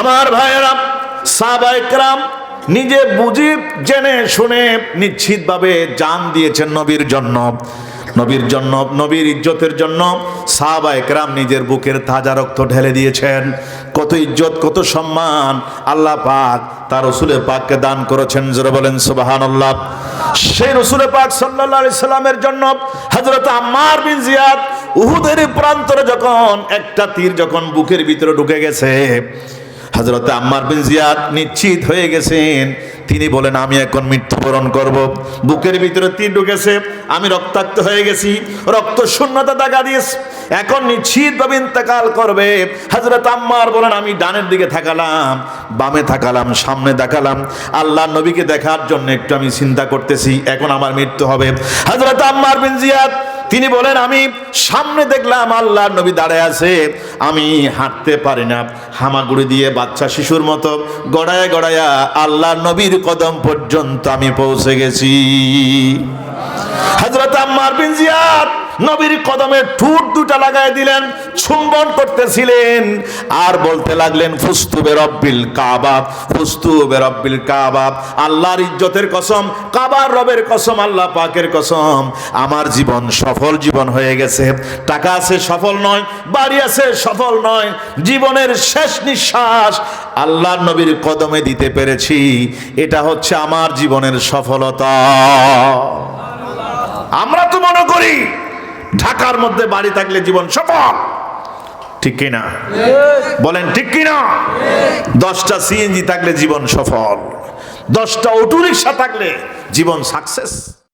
আমার ভাইয়েরা সাহবাইকরাম নিজে বুঝি জেনে শুনে নিশ্চিতভাবে জান দিয়েছেন নবীর জন্য। নবীর জন্য, নবীর ইজ্জতের জন্য সাহাবা একরাম নিজের বুকের তাজা রক্ত ঢেলে দিয়েছেন। কত ইজ্জত, কত সম্মান আল্লাহ পাক তার রসুলের পাককে দান করেছেন, জোরে বলেন সুবাহান আল্লাহ সেই রসুলের পাক সাল্লাহ আলি সাল্লামের জন্য হজরত আম্মার বিন জিয়াদ উহুদের প্রান্তরে যখন একটা তীর যখন বুকের ভিতরে ঢুকে গেছে হজরত আম্মার বিন জিয়াদ নিশ্চিত হয়ে গেছেন। তিনি বলেন, আমি এখন মৃত্যুবরণ করব। বুকের ভিতরে তীর ঢুকেছে। আমি রক্তাক্ত হয়ে গেছি। রক্ত শূন্যতা দেখা দিয়েছে। এখন নিশ্চিতভাবে ইন্তেকাল করবে। হজরত আম্মার বলেন, আমি ডানের দিকে থাকালাম, বামে থাকালাম, সামনে দেখালাম। আল্লাহ নবীকে দেখার জন্য একটু আমি চিন্তা করতেছি। এখন আমার মৃত্যু হবে। হজরত আম্মার বিন জিয়াদ তিনি বলেন, আমি সামনে দেখলাম আল্লাহ নবী দাঁড়ায় আছে। আমি হাঁটতে পারি না। হামাগুড়ি দিয়ে বাচ্চা শিশুর মতো গড়ায় গড়ায়া আল্লাহ নবীর কদম পর্যন্ত আমি পৌঁছে গেছি। হজরত আম্মার বিন জিয়াদ নবীর কদমে ঠুট দুটা লাগাই দিলেন, চুম্বন করতেছিলেন, আর বলতে লাগলেন, ফুস্তুবে রব্বিল কাবা, ফুস্তুবে রব্বিল কাবা। আল্লাহর ইজ্জতের কসম, কাবার রবের কসম, আল্লাহ পাকের কসম। আমার জীবন সফল জীবন হয়ে গেছে। টাকা আছে সফল নয়, বাড়ি আছে সফল নয়, জীবনের শেষ নিঃশ্বাস আল্লাহর নবীর কদমে দিতে পেরেছি। এটা হচ্ছে আমার জীবনের সফলতা। আমরা তো মনে করি ঢাকার মধ্যে বাড়ি থাকলে জীবন সফল। ঠিক কিনা? বলেন, ঠিক কিনা? দশটা সিএনজি থাকলে জীবন সফল। দশটা অটো রিক্সা থাকলে জীবন সাকসেস